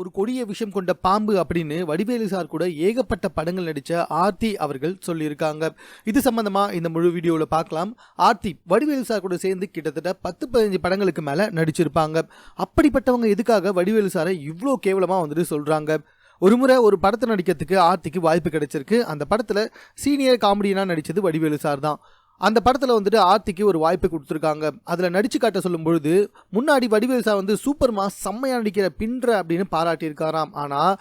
ஒரு கொடிய விஷயம் கொண்ட பாம்பு அப்படின்னு வடிவேலு சார் கூட ஏகப்பட்ட படங்கள் நடித்த ஆர்த்தி அவர்கள் சொல்லியிருக்காங்க. இது சம்பந்தமா இந்த முழு வீடியோவில் பார்க்கலாம். ஆர்த்தி வடிவேலு சார் கூட சேர்ந்து கிட்டத்தட்ட பத்து பதினஞ்சு படங்களுக்கு மேலே நடிச்சிருப்பாங்க. அப்படிப்பட்டவங்க எதுக்காக வடிவேலு சாரை இவ்வளோ கேவலமாக வந்துட்டு சொல்கிறாங்க ஒரு முறை ஒரு படத்தை நடிக்கிறதுக்கு ஆர்த்திக்கு வாய்ப்பு கிடைச்சிருக்கு. அந்த படத்தில் சீனியர் காமெடியனாக நடித்தது வடிவேலு சார் தான். அந்த படத்தில் வந்துட்டு ஆர்த்திக்கு ஒரு வாய்ப்பு கொடுத்துருக்காங்க. அதில் நடிச்சு காட்ட சொல்லும் பொழுது முன்னாடி வடிவேல் சார் வந்து சூப்பர் மாஸ் செம்மையாக நடிக்கிற பின்ற அப்படின்னு பாராட்டியிருக்காராம். ஆனால்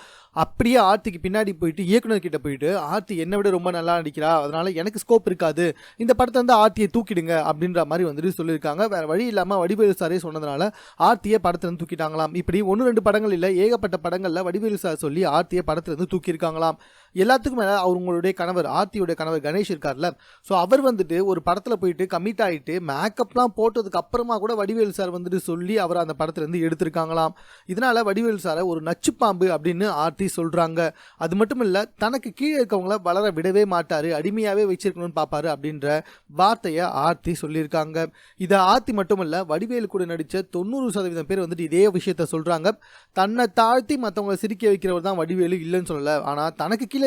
அப்படியே ஆர்த்திக்கு பின்னாடி போயிட்டு இயக்குனர் கிட்ட போயிட்டு ஆர்த்தி என்னை விட ரொம்ப நல்லா நடிக்கிறா. அதனால எனக்கு ஸ்கோப் இருக்காது. இந்த படத்தை வந்து ஆர்த்தியை தூக்கிடுங்க. அப்படின்ற மாதிரி வந்துட்டு சொல்லியிருக்காங்க. வேற வழி இல்லாமல் வடிவேலு சாரே சொன்னதுனால ஆர்த்தியை படத்துலேருந்து தூக்கிட்டாங்களாம். இப்படி ஒன்று ரெண்டு படங்கள் இல்லை ஏகப்பட்ட படங்களில் வடிவேலு சார் சொல்லி ஆர்த்தியை படத்துலேருந்து தூக்கியிருக்காங்களாம். எல்லாத்துக்கும் மேலே அவங்களுடைய கணவர் ஆர்த்தியுடைய கணவர் கணேஷ் இருக்கார்ல. ஸோ அவர் வந்துட்டு ஒரு படத்தில் போயிட்டு கமிட் ஆகிட்டு மேக்கப்லாம் போட்டதுக்கு அப்புறமா கூட வடிவேலு சார் வந்துட்டு சொல்லி அவர் அந்த படத்துலேருந்து எடுத்திருக்காங்களாம். இதனால வடிவேலு சாரை ஒரு நச்சு பாம்பு அப்படின்னு ஆர்த்தி சொல்கிறாங்க அது மட்டும் இல்லை தனக்கு கீழே இருக்கவங்கள வளர விடவே மாட்டார் அடிமையாகவே வச்சிருக்கணும்னு பார்ப்பாரு அப்படின்ற வார்த்தையை ஆர்த்தி சொல்லியிருக்காங்க. இதை ஆர்த்தி மட்டும் இல்லை வடிவேலு கூட நடித்த தொண்ணூறு சதவீதம் பேர் வந்துட்டு இதே விஷயத்த சொல்கிறாங்க தன்னை தாழ்த்தி மற்றவங்களை சிரிக்க வைக்கிறவர் தான் வடிவேலு இல்லைன்னு சொல்லலை. ஆனால் தனக்கு கீழே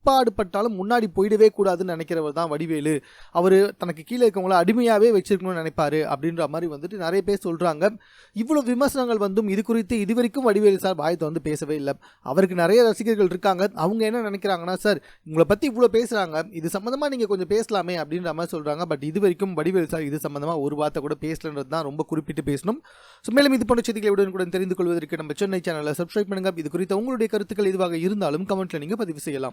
எப்பாடுபட்டாலும் முன்னாடி போயிடவே கூடாதுன்னு நினைக்கிறவர் தான் வடிவேலு. அவர் தனக்கு கீழே இருக்கவங்கள அடிமையாகவே வச்சிருக்கணும்னு நினைப்பாரு அப்படின்ற மாதிரி வந்துட்டு நிறைய பேர் சொல்கிறாங்க இவ்வளோ விமர்சனங்கள் வந்தும் இது குறித்து இதுவரைக்கும் வடிவேலு சார் வாயத்தை வந்து பேசவே இல்லை. அவருக்கு நிறைய ரசிகர்கள் இருக்காங்க. அவங்க என்ன நினைக்கிறாங்கன்னா சார் உங்களை பற்றி இவ்வளோ பேசுகிறாங்க இது சம்மந்தமாக நீங்கள் கொஞ்சம் பேசலாமே அப்படின்ற மாதிரி சொல்கிறாங்க பட் இது வரைக்கும் வடிவேலு சார் இது சம்மந்தமாக ஒரு வார்த்தை கூட பேசலன்றது தான் ரொம்ப குறிப்பிட்டு பேசணும். ஸோ மேலும் இது போன்ற செய்திகளை உடனுக்குடன் தெரிந்து கொள்வதற்கு நம்ம சென்னை சேனலை சப்ஸ்கிரைப் பண்ணுங்க. இது குறித்த உங்களுடைய கருத்துக்கள் இதுவாக இருந்தாலும் கமெண்ட்டில் நீங்கள் பதிவு செய்யலாம்.